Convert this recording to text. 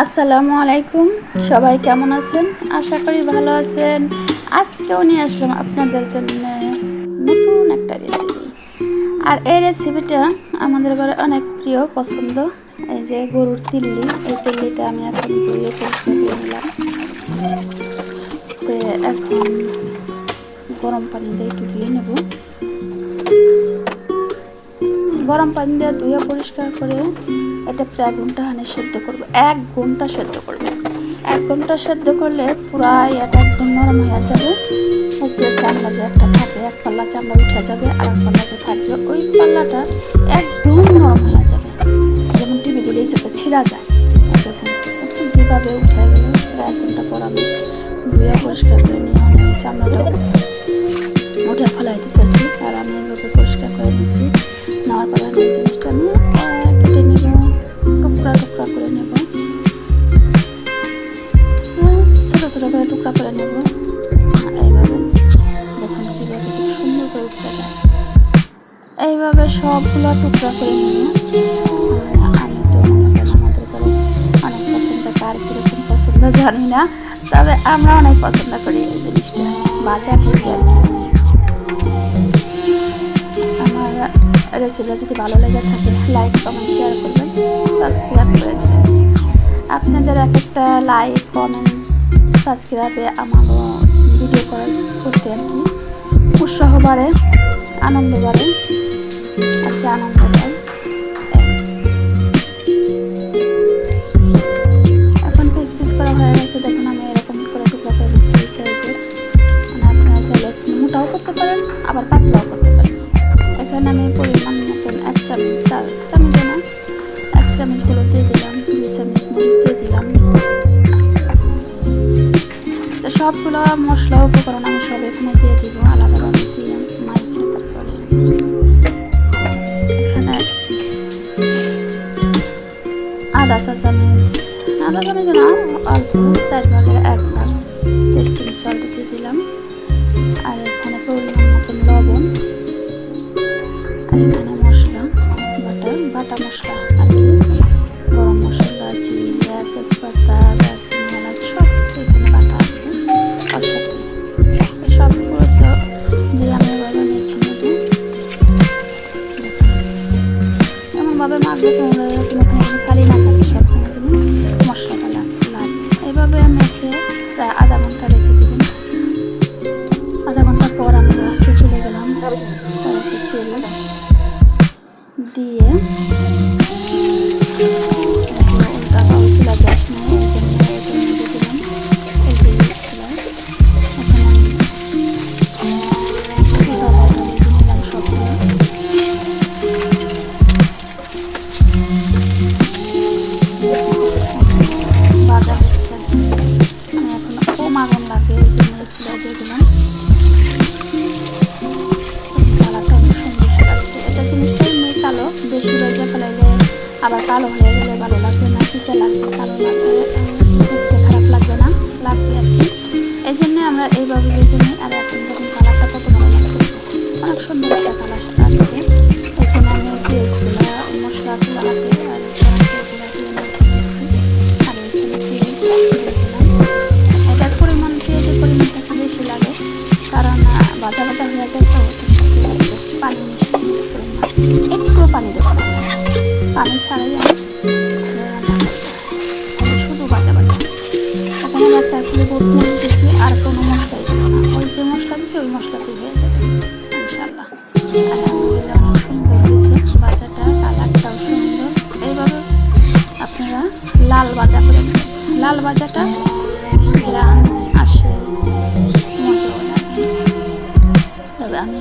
আসসালামু আলাইকুম। সবাই কেমন আছেন? আশা করি ভালো আছেন। আজকেও নিয়ে আসলাম আপনাদের জন্য নতুন একটা রেসিপি আর এই রেসিপিটা আমাদের ঘরে অনেক প্রিয়, পছন্দ। এই যে গরুর তিল্লি, এই তিল্লিটা আমি এখন ধুয়ে পরিষ্কার করে নিলাম। তো এখন গরম পানি দিয়ে একটু ধুয়ে নেব। গরম পানি দিয়ে ধুয়ে পরিষ্কার করে এটা প্রায় ঘণ্টা হানে সেদ্ধ করব। এক ঘণ্টা সেদ্ধ করবে এক ঘণ্টা সেদ্ধ করলে পুরাই এটা একদম নরম হয়ে যাবে। উপরে চামড়া যে একটা থাকে, এক পাল্লা চামড়া উঠে যাবে, আর এক পাল্লা যে থাকবে, ওই পাল্লাটা একদম নরম হয়ে যাবে। যেমন টিভি দিলেই যাতে ছিঁড়া যায়। কীভাবে উঠে গেল। এক ঘণ্টা পর আমি ধুয়ে পরিষ্কার করে নিয়ে আমি চামড়াটা উঠে ফেলাই দিতেছি। আর আমি করে টুকরা করে নেব। এইভাবে দেখুন কীভাবে খুব সুন্দর করে উঠে যায়। এইভাবে সবগুলো টুকরা করে নেব। আমি তো মনে করেন আমাদের ঘরে অনেক পছন্দ, কার কীরকম পছন্দ জানি না। তবে আমরা অনেক পছন্দ করি এই জিনিসটা বাজা করি আর কি। আমার রেসিপিটা যদি ভালো লেগে থাকে লাইক কমেন্ট শেয়ার করবেন সাবস্ক্রাইব করে দেবেন। আপনাদের এক একটা লাইক কমেন্ট সাবস্ক্রাইবে আমার ভিডিও করার করতে আর কি। উৎসাহ বাড়ে, আনন্দ বাড়ে, আর কি আনন্দ এখন পিস পিস করা হয়ে গেছে, দেখুন আমি এরকম করে টুকরা করে দিচ্ছি সাইজের মানে আপনারা চাইলে মোটাও করতে পারেন, আবার পাতলাও সবগুলো মশলা উপকরণ আমি সব এখানে দিয়ে দিব আলাদাভাবে দিয়ে মাইকে তারপরে এখানে আদা চা আদা চামচ না, অল্প চার ভাগের এক দিলাম। আর ভালো লাগবে না পিঠে লাগবে কালো লাগবে দেখতে খারাপ লাগবে না লাগবে আর কি। এই জন্য আমরা এইভাবে বেছে নিই আর এখন দেখুন কালারটা কত ভালো লাগতেছে অনেক সুন্দর একটা কালার আসছে এখানে আমি পেঁয়াজগুলো মশলাগুলো আগে ভাজা ভাজা হয়ে যায় তো পানি মিশিয়ে মিক্স করে একটু পানি পানি ছাড়াই যে মশলা দিয়েছে ওই মশলাতেই হয়ে যাবে। ইনশাল্লাহ অনেক সুন্দর হয়েছে। সুন্দর। এইভাবে আপনারা লাল বাজা করে লাল বাজাটা আসে মজা লাগে। তবে আমি